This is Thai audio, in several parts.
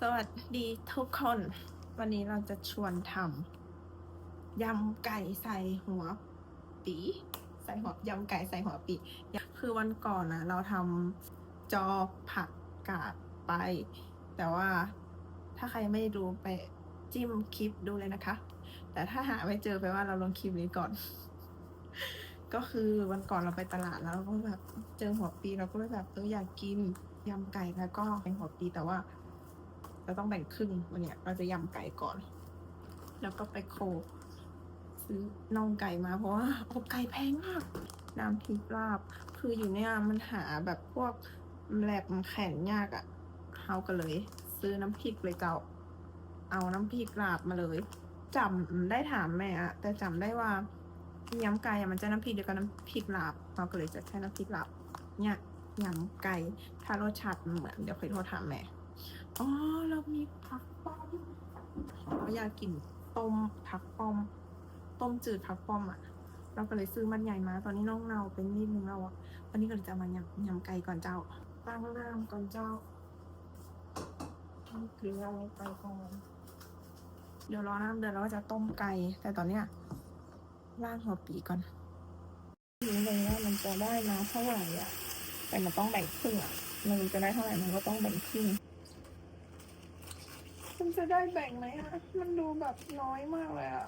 สวัสดีทุกคน วันนี้เราจะชวนทำยำไก่ใส่หัวปีใส่หัวยำไก่ใส่หัวปีคือวันก่อนนะเราทำจอผักกาดไป แต่ว่าถ้าใครไม่ดูไปจิ้มคลิปดูเลยนะคะ แต่ถ้าหาไม่เจอไปว่าเราลงคลิปนี้ก่อน ก็คือวันก่อนเราไปตลาดแล้วก็แบบเจอหัวปีเราก็เลยแบบเอออยากกินยำไก่แล้วก็เป็นหัวปีแต่ว่าเราต้องแบ่งครึ่งวันเนี้ยเราจะยำไก่ก่อน แล้วก็ไปโคซื้อน่องไก่มาเพราะว่าอกไก่แพงมากน้ำพริกลาบ คืออยู่เนี่ยมันหาแบบพวกแหลบแข็งยากอะ่ะเขาก็เลย ซื้อน้ำพริกเลยเจ้าเอาน้ำพริกลาบมาเลยจำได้ถามแม่อะแต่จำได้ว่า ยำไก่อะมันจะน้ำพริกเดียวกับน้ำพริกลาบเราก็เลยจะใช้น้ำพริกลาบเนี่ยยำไก่ถ้ารสชาติเหมือนเดี๋ยวเคยโทรถามแม่อ๋อเรามีผักป้อมเราอยากกินต้มผักป้อม ต้มจืดผักป้อมอะ เราก็เลยซื้อมันใหญ่มา ตอนนี้น้องเนาเป็นนิดนึงแล้วอะวันนี้ก็เลยจะมายำยำไก่ก่อนเจ้าตั้งน้ำก่อนเจ้าเอาเกลือลงไปก่อนเดี๋ยวรอน้ำเดือดแล้วก็จะต้มไก่แต่ตอนเนี้ย ล่างหัวปีก่อนรู้เลยว่ามันจะได้มาเท่าไหร่อะ แต่มันต้องแบ่งครึ่งอะมันจะได้เท่าไหร่มันก็ต้องแบ่งครึ่งมันจะได้แบ่งไหมอะ มันดูแบบน้อยมากเลยอะ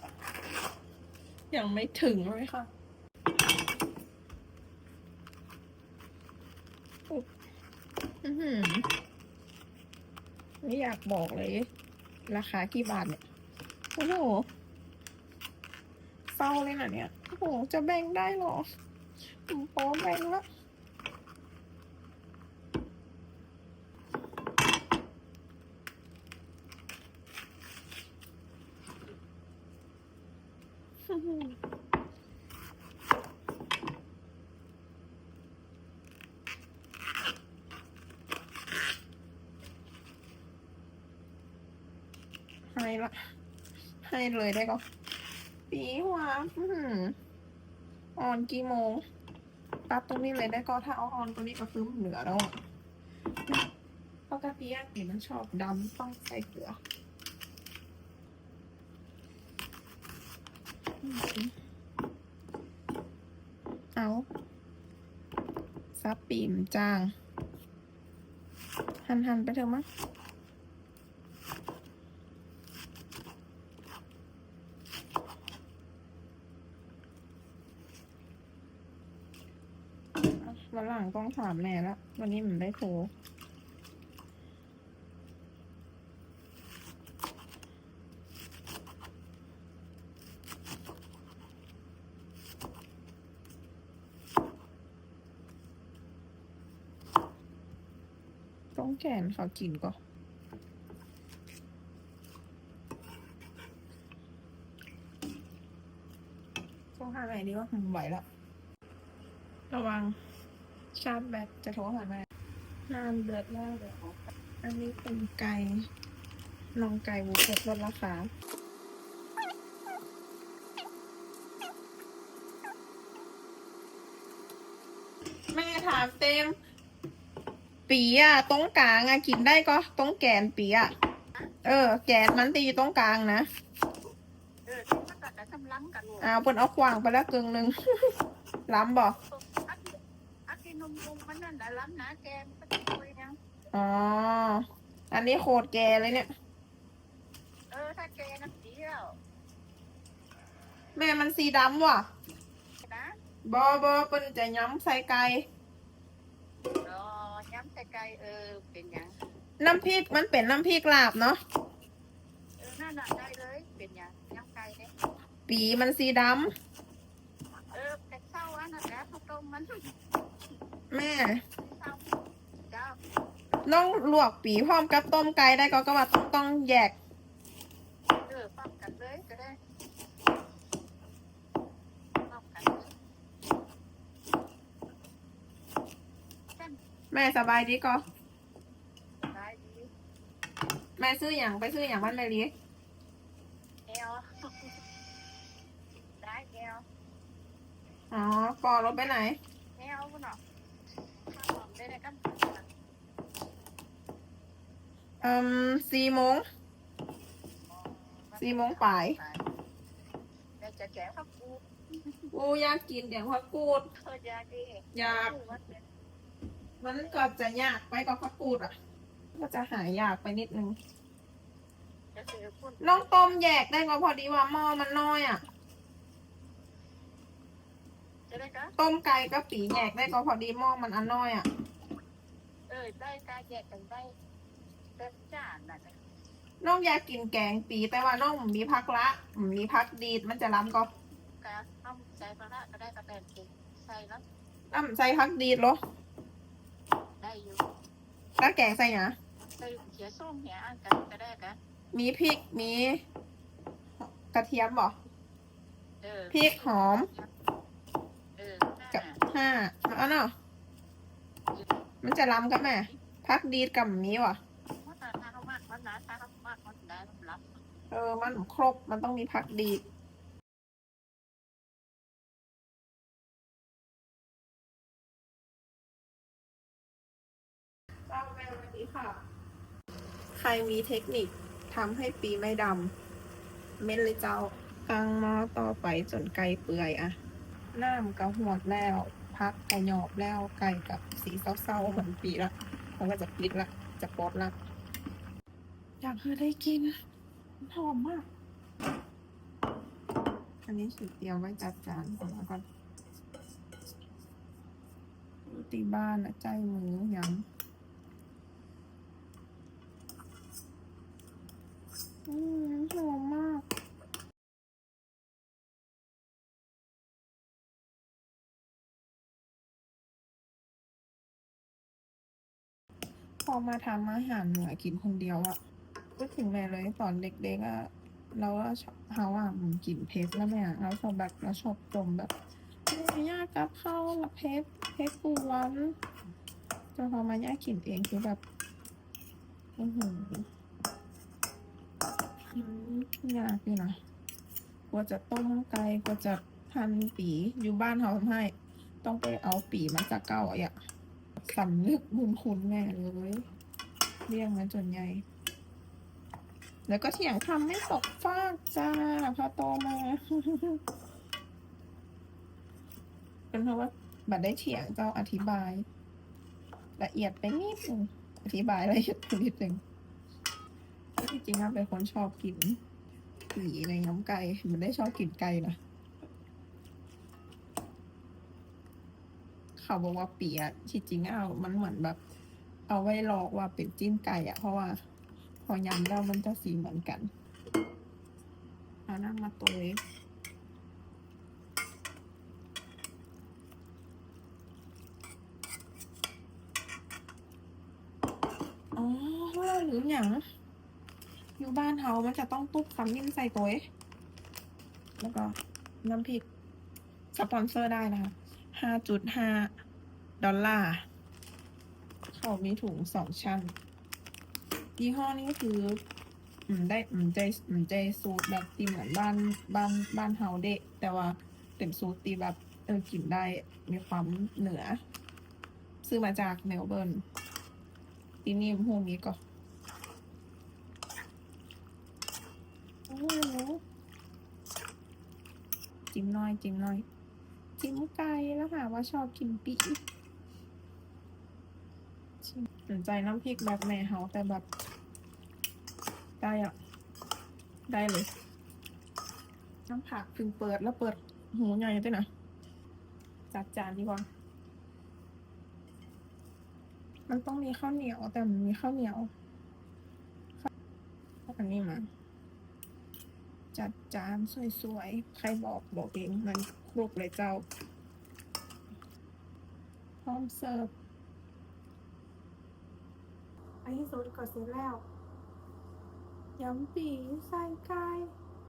ยังไม่ถึงเลยค่ะอือหือไม่อยากบอกเลย ราคากี่บาทเนี่ย โอ้โห เศร้าเลยนะเนี่ย โอ้โห จะแบ่งได้หรอผมโป๊แบ่งละให้ละให้เลยได้ก็ ปีหัวอื้อหือออนกี่โมงตัดตรงนี้เลยได้ก็ถ้าเอาออนตรงนี้ก็คือมันเหลือแล้วอะปกติอะปีมันชอบดำต้องใส่เกลือเอาซับปีมจาง หันหันไปเถอะมั้ง วันหลังต้องถามแม่ละวันนี้มันได้โทรต้องแขนเขากินก่อนต้องหาแม่ดีว่าไหวละระวัง ชาร์จแบตจะโทรหาแม่น้ำเดือดแล้วเดี๋ยวเอาไปอันนี้เป็นไก่ลองไก่บุกลดราคาแม่ถามเต็ม ปีอะตรงกลางอะกินได้ก็ตรงแกนปีอะเออ แกนมันตีอยู่ตรงกลางนะเออที่มันก็จะทำล้ำกันอ้าวเปิ้นเอาขวางไปแล้วกึ่งหนึ่งล้ำบ่อันอันที่นม นมมันนั่นแหละล้ำนะแกมันก็จะคุยยังอ๋อ อันนี้โคตรแกเลยเนี่ย เออถ้าแกน้ำเดียวแม่มันสีดำว่ะ นะบอบอเปิ้นจะย้ำใส่ไก่ รอย้ำแต่ไกลเออเป็นยังน้ำพริกมันเป็นน้ำพริกลาบเนาะ เออนั่นน่ะได้เลยเป็นยังย้ำไกลเนี่ยปีมันสีดเออแต่เศร้าอันนั้นแหละพอต้มมันำ แม่เศร้าเจ้าต้องลวกปีพร้อมกับต้มไก่ได้ก็ก็ว่าต้องต้องแยกเออป้องกันเลยก็ได้ป้องกันเลยแม่สบายดีก็ ได้ดีแม่ซื้ออย่างไปซื้ออย่างมันเลยลีแอลได้แอลอ๋อปอรถไปไหนแอลเนาะข้าวหอม ได้ได้กันอืมสี่โมงสี่โมงป่ายเดี๋ยวจะแกะข้าวปูกูอยากกินเดี๋ยวพักกูด เธอยาดีอยาก มันก็จะยากไปกับพักกูดอะ ก็จะหายากไปนิดนึงจะซื้อพุ่นน้องต้มแยกได้ก็พอดีว่าหม้อมันน้อยอะ ต้มไก่กับปีแยกได้ก็พอดีหม้อมันอันน้อยอะ เออได้กาแยกกันได้เต็มจานน่ะน้องอยากกินแกงปีแต่ว่าน้องมีพักละมีพักดีดมันจะล้ำก็กาต้มใส่ปลาร้าก็ได้กระแตนกินใส่แล้วล้ำใส่พักดีดเหรอได้อยู่แล้วแกงใส่หยังใส่เขียส้มเขียอันกันก็ได้กันมีพริกมีกระเทียมบ่เออพริกหอมเออกับ ห้าเอาเนาะมันจะล้ำกับแม่ พักดีดกับมีวะมันหนาทางมากมันหนาทางมากมันได้มันรับเออ มันครบ มันต้องมีพักดีดเจ้าแม่วันนี้ค่ะ ใครมีเทคนิคทำให้ปีไม่ดำ เม็ดเลยเจ้ากางหม้อต่อไปจนไก่เปื่อยอะน้ำก็หวดแล้ว พักกระหยอบแล้วไก่กับสีเศร้าๆเหมือนปีละมันก็จะปิดละ จะปลดละ อยากให้ได้กินหอมมาก อันนี้สุดเดียวไว้จัดจานก่อนแล้วกันตีบ้านนะใจหมูหยังอืมหอม พอมาทำอาหารเหนือกินคนเดียวอะพูดถึงแม่เลยตอนเด็กๆอะเราก็ชอบเขาอะมันกินเผ็ดแล้วแม่เราชอบแบบเราชอบจมแบบไม่ยากกับข้าวละเผ็ดเผ็ดปวนจนพอมาย่ากินเองคือแบบอือหืออืมยากอยู่นะกว่าจะต้มไก่กว่าจะพันปีอยู่บ้านเขาทำให้ ต้องไปเอาปีมาจากเก่าอะ สำนึกบุญคุณแม่เลยเรียกมาจนใหญ่ แล้วก็เถียงคำไม่ตกฟากจ้าพอโตมา เป็นเพราะว่าบัดได้เถียงเจ้าอธิบาย ละเอียดไปนิดนึงอธิบายละเอียดไปนิดนึงที่จริงๆนะเป็นคนชอบกินปีในน้ำไก่มันได้ชอบกินไก่นะ เขาบอกว่าเปีอะที่จริงเอา มันเหมือนแบบ เอาไว้หลอกว่าเป็นจิ้มไก่อะเพราะว่า พอยำแล้วมันจะสีเหมือนกันเอานั่งมาตัวเองอ๋อว่าหรืออย่างอยู่บ้านเฮามันจะต้องตุ๊บคำนิ่มใส่ตัวเอแล้วก็น้ำพริกสปอนเซอร์ได้นะคะ ห้าจุดห้าดอลลาร์ เขามีถุงสองชั้น ยี่ห้อนี้คืออืมได้อืมใจอืมใจสูตรแบบตีเหมือนบ้านบ้านบ้านเฮาเดะแต่ว่าเป็นสูตรตีแบบเออกินได้มีความเหนือ ซื้อมาจากเมลเบิร์นตีนี่หูนี้ก็โอ้โหจิ้มหน้อยจิ้มหน้อย จิ้มไก่แล้วค่ะว่าชอบกินปีสนใจน้ำพริกแบบแม่เฮาแต่แบบ ได้อะได้เลย น้ำผักพิ่งเปิดแล้วเปิดหูใหญ่ด้วยนะจัดจานดีกว่า มันต้องมีข้าวเหนียวแต่มันมีข้าวเหนียวเอาอันนี้มา จัดจานสวยๆ ใครบอกบอกเองมันครบเลยเจ้า พร้อมเสิร์ฟอันที่สุดก็เสร็จแล้วยำปีใส่ไก่